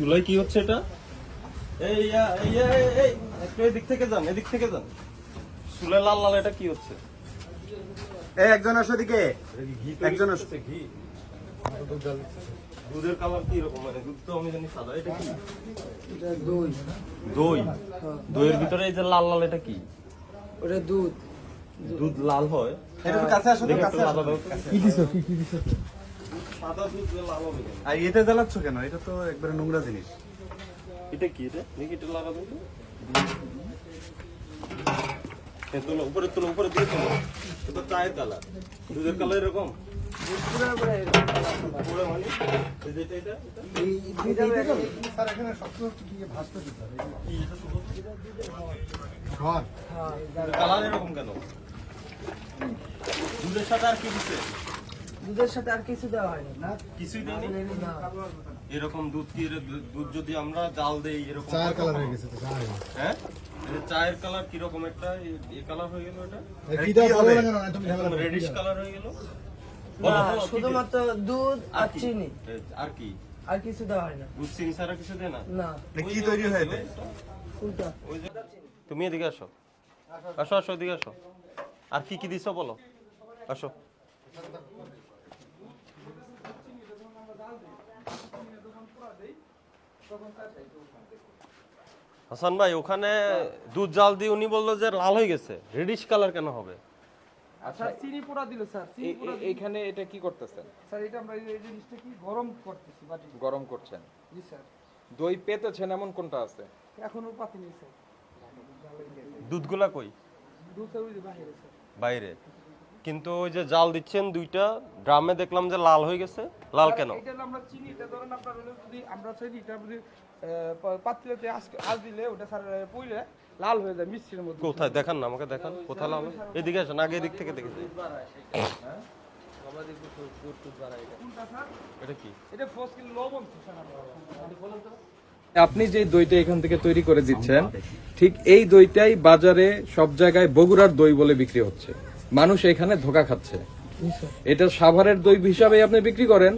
চুলাই কি হচ্ছে এটা? এই এই ইয়া, এই, এই, একটু এদিক থেকে যান এদিক থেকে যান। চুলাই লাল লাল এটা কি হচ্ছে? এই একজন আসো দিকে ঘি একজন করতেছে? ঘি। দুধের কালার কি রকম? মানে দুধ তো আমি জানি সাদা এটা কি? দই। দই? দইয়ের ভিতরে এই যে লাল লাল এটা কি? ওটা দুধ। দুধ লাল হয়। কাছে আসো কাছে আসো। লাল দাও তো। কি দিছো কি কি দিছো? আর এটা জ্বালাচ্ছ কেন? এটা তো একবারে নোংরা জিনিস। এটা কি এটা? দেখি এটা লাগা দাও তো। এ তোলো, উপরে তোলো উপরে দিয়ে তোলো। এটা চায়ের কালার। দুধের কালার এরকম? মানে? হ্যাঁ কালার এরকম কেন? দুধের সাথে আর কি দিচ্ছে দুধের সাথে আর কিছু দেওয়া হয়নি না? কিছুই দেয়নি? এরকম দুধ কি দুধ যদি আমরা জাল দেই এরকম কালার হয়ে গেছে হ্যাঁ চায়ের কালার কি রকম একটা? এ- কালার হয়ে গেল এটা? কি ভালো লাগে না তুমি রেডিশ কালার হয়ে গেল? শুধুমাত্র দুধ আর চিনি। আর কি? আর কিছু দেওয়া হয় না দুধ চিনি ছাড়া কিছু দেয় না? না। কি তৈরি হয়ে তুমি এদিকে আসো। আসো আসো এদিকে আসো। আর কি কি দিছো বলো? আসো। হাসান ভাই ওখানে দুধ জাল দিয়ে উনি বলল যে লাল হয়ে গেছে। রেডিশ কালার কেন হবে? আচ্ছা চিনি পোড়া দিল স্যার চিনি এ- এ- এইখানে এটা কি করতেছেন? স্যার এটা আমরা এই জিনিসটা কি গরম করতেছি বাটি গরম করছেন? জি স্যার। দই পেতেছেন এমন কোনটা আছে? এখনও পাতিনি স্যার। দুধগুলা কই? দুধ ওই বাইরে স্যার। বাইরে? কিন্তু ওই যে জাল দিচ্ছেন দুইটা ড্রামে দেখলাম যে লাল হয়ে গেছে। লাল কেন? এটা আমরা চিনি এটা ধরেন আপনার হলো যদি আমরা চাই এটা যদি আহ, আজকে আজ দিলে ওটা স্যার পুইলে লাল হয়ে যায় মিষ্টির মধ্যে। কোথায়? দেখান না আমাকে দেখান। কোথায় লাল? এদিকে আসেন আগে এদিক থেকে এটা কি? এটা তো। আপনি যে দইটা এখান থেকে তৈরি করে দিচ্ছেন ঠিক এই দইটাই বাজারে সব জায়গায় বগুড়ার দই বলে বিক্রি হচ্ছে। মানুষ এখানে ধোকা খাচ্ছে। এটা সাভারের দই হিসাবে আপনি বিক্রি করেন।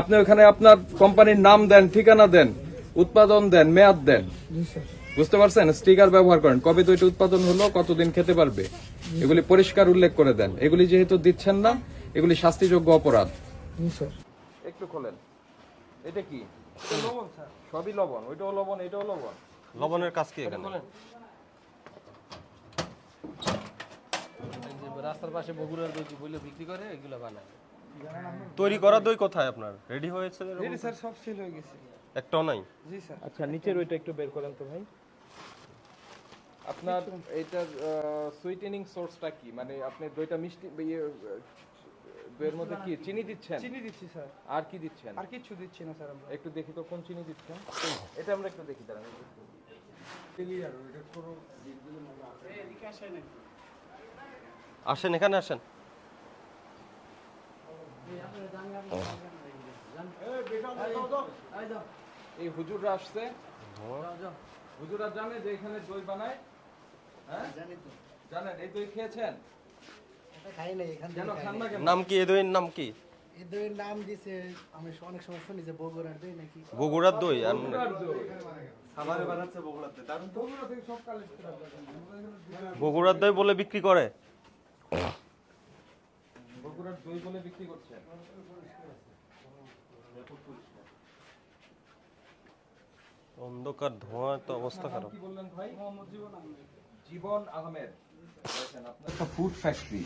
আপনি ওখানে আপনার কোম্পানির নাম দেন ঠিকানা দেন উৎপাদন দেন মেয়াদ দেন। বুঝতে পারছেন? স্টিকার ব্যবহার করেন। কবে দইটা উৎপাদন হলো কতদিন খেতে পারবে? এগুলি পরিষ্কার উল্লেখ করে দেন। এগুলি যেহেতু দিচ্ছেন না এগুলি শাস্তিযোগ্য অপরাধ। একটু খোলেন। এটা কি? লবণ স্যার। সবই লবণ? ওইটাও লবণ এটাও লবণ? লবণের কাজ কি এখানে? রাস্তার পাশে বগুড়ার দই বইলে বিক্রি করে এগুলো বানায়। তৈরি করা দই কোথায় আপনার? রেডি হয়েছে রেডি স্যার সব সেল হয়ে গেছে। একটাও নাই? জি স্যার আচ্ছা নিচের ওইটা একটু বের করেন তো ভাই। আপনার এইটার সুইটেনিং সোর্সটা কি? মানে আপনি দইটা মিষ্টি ইয়ে, দইয়ের মধ্যে কি চিনি দিচ্ছেন? চিনি দিচ্ছি স্যার আর কি দিচ্ছেন? আর কিছু দিচ্ছি না স্যার আমরা। একটু দেখি তো কোন চিনি দিচ্ছেন? এটা আমরা একটু দেখি দাঁড়ান। আসেন এখানে আসেন। এই হুজুররা আসছে। হুজুররা জানে যে এখানে দই বানায় হ্যাঁ? জানেন এই দই খেয়েছেন? নাম কি? এই দইয়ের নাম কি? এই দইয়ের নাম দিছে আমি অনেক সময় শুনি যে বগুড়ার দই নাকি? বগুড়ার দই আর বগুড়ার দই বলে বিক্রি করে? দই বলে বিক্রি করছে। অন্ধকার ধোঁয়া তো অবস্থা খারাপ। কি বললেন ভাই? জীবন আহমেদ। একটা ফুড ফ্যাক্টরি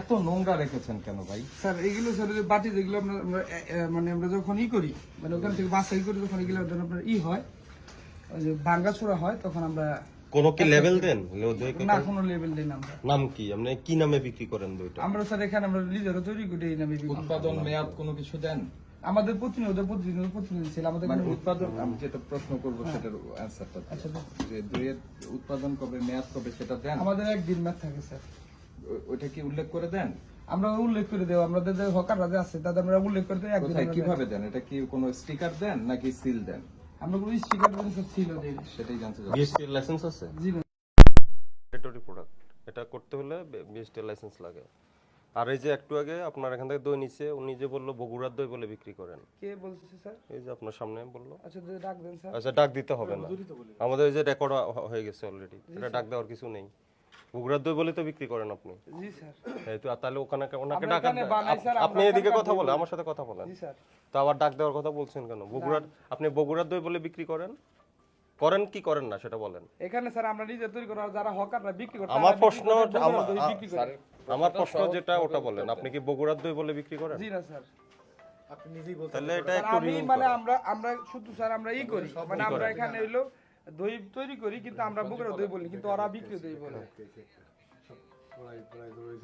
এত নোংরা রেখেছেন কেন ভাই? স্যার এগুলো স্যার যে বাটি যেগুলো আমরা মানে আমরা যখন ই করি মানে ওখান থেকে করি তখন এগুলো আপনার ই হয় ওই যে ভাঙ্গা ছোড়া হয় তখন আমরা কোনো কি লেভেল দেন? দই না কোনো লেভেল দিই না আমরা। নাম কি? আপনি কি নামে বিক্রি করেন দইটা আমরা স্যার এখানে আমরা নিজেরা তৈরি করি এই নামে বিক্রি উৎপাদন মেয়াদ কোনো কিছু দেন? আমাদের প্রতিনিয়ত প্রতিনিয়ত প্রতিনিধি ছিল। আমাদের মানে উৎপাদন আমি যেটা প্রশ্ন করব সেটার অ্যান্সারটা আচ্ছা। যে দইয়ের উৎপাদন কবে মেয়াদ কবে সেটা দেন? আমাদের একদিন ম্যাথ থাকে স্যার। ওইটা কি উল্লেখ করে দেন? আমরা উল্লেখ করে দেবো। আমাদের যে হকাররা যে আছে তাদের আমরা উল্লেখ করে একদিন কীভাবে দেন? এটা কি কোনো স্টিকার দেন নাকি সিল দেন? আমরা কোনো স্টিকার ছিল সেটাই জানতে চাই বিএসটি লাইসেন্স আছে? জি না প্রোডাক্ট এটা করতে হলে বিএসটি লাইসেন্স লাগে। আর এই যে একটু আগে আপনার এখান থেকে দই নিচ্ছে উনি যে বলল বগুড়ার দই বলে বিক্রি করেন। কে বলছে স্যার? এই যে আপনার সামনে বলল। আচ্ছা ডাক দেন স্যার। আচ্ছা ডাক দিতে হবে না। আমাদের এই যে রেকর্ড হয়ে গেছে অলরেডি এটা ডাক দেওয়ার কিছু নেই। বগুড়ার দই বলে তো বিক্রি করেন আপনি। জি স্যার। এই তো তাহলে ওখানে ওনাকে আমরা ডাক এখানে বানাই স্যার, আপনি এদিকে কথা বলেন আমার সাথে কথা বলেন। জি স্যার। তো আবার ডাক দেওয়ার কথা বলছেন কেন? বগুড়ার আপনি বগুড়ার দই বলে বিক্রি করেন? করেন কি করেন না সেটা বলেন। এখানে স্যার আমরা নিজে তৈরি করা যারা হকাররা বিক্রি করে আমার প্রশ্ন আমার- দই বিক্রি করে। আমার প্রশ্ন যেটা ওটা বলেন। আপনি কি বগুড়ার দই বলে বিক্রি করেন? জি না স্যার। আপনি নিজেই বলতে তাহলে এটা একটু আমি মানে আমরা আমরা শুধু স্যার আমরা ই করি। মানে আমরা এখানে হইল দই তৈরি করি কিন্তু আমরা বগুড়া দই বলি কিন্তু ওরা বিক্রি দই বলে।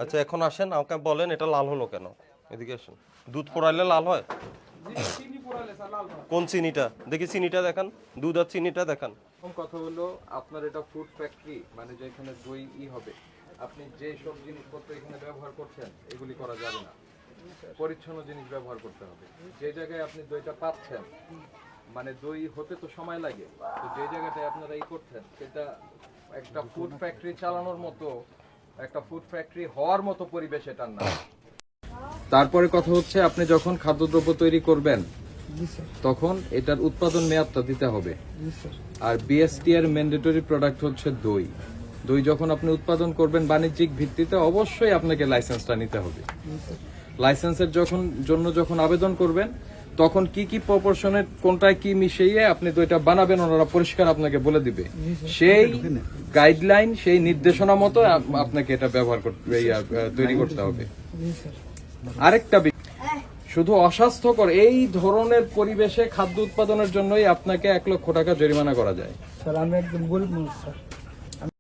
আচ্ছা এখন আসেন আমাকে বলেন এটা লাল হলো কেন? এদিকে আসেন। দুধ পোড়াইলে লাল হয়? চিনি পোড়ালে স্যার লাল হয়। কোন চিনিটা? দেখি চিনিটা দেখান। দুধ আর চিনিটা দেখান। কথা হলো আপনার এটা ফুড ফ্যাক্টরি মানে যেখানে দই ই হবে আপনি যে সব জিনিসপত্র এখানে ব্যবহার করছেন এগুলি করা যাবে না। পরিচ্ছন্ন জিনিস ব্যবহার করতে হবে। যে জায়গায় আপনি দইটা পাচ্ছেন মানে দই হতে তো সময় লাগে। তো যে জায়গাটায় আপনারা ই করছেন সেটা একটা ফুড ফ্যাক্টরি চালানোর মতো একটা ফুড ফ্যাক্টরি হওয়ার মতো পরিবেশ এটার না। তারপরে কথা হচ্ছে আপনি যখন খাদ্যদ্রব্য তৈরি করবেন তখন এটার উৎপাদন মেয়াদটা দিতে হবে। আর বিএসটি এর ম্যান্ডেটরি প্রোডাক্ট হচ্ছে দই। দই যখন আপনি উৎপাদন করবেন বাণিজ্যিক ভিত্তিতে অবশ্যই আপনাকে লাইসেন্সটা নিতে হবে। লাইসেন্সের যখন জন্য যখন আবেদন করবেন তখন কি কি প্রপোর্শনের কোনটায় কি মিশিয়ে আপনি দইটা বানাবেন, ওনারা পরিষ্কার আপনাকে বলে দিবে। সেই গাইডলাইন সেই নির্দেশনা মতো আপনাকে এটা ব্যবহার করতে তৈরি করতে হবে। আরেকটা শুধু অস্বাস্থ্যকর, এই ধরনের পরিবেশে খাদ্য উৎপাদনের জন্যই আপনাকে এক লক্ষ টাকা জরিমানা করা যায়। স্যার, আমি একদম গরিব মানুষ, স্যার।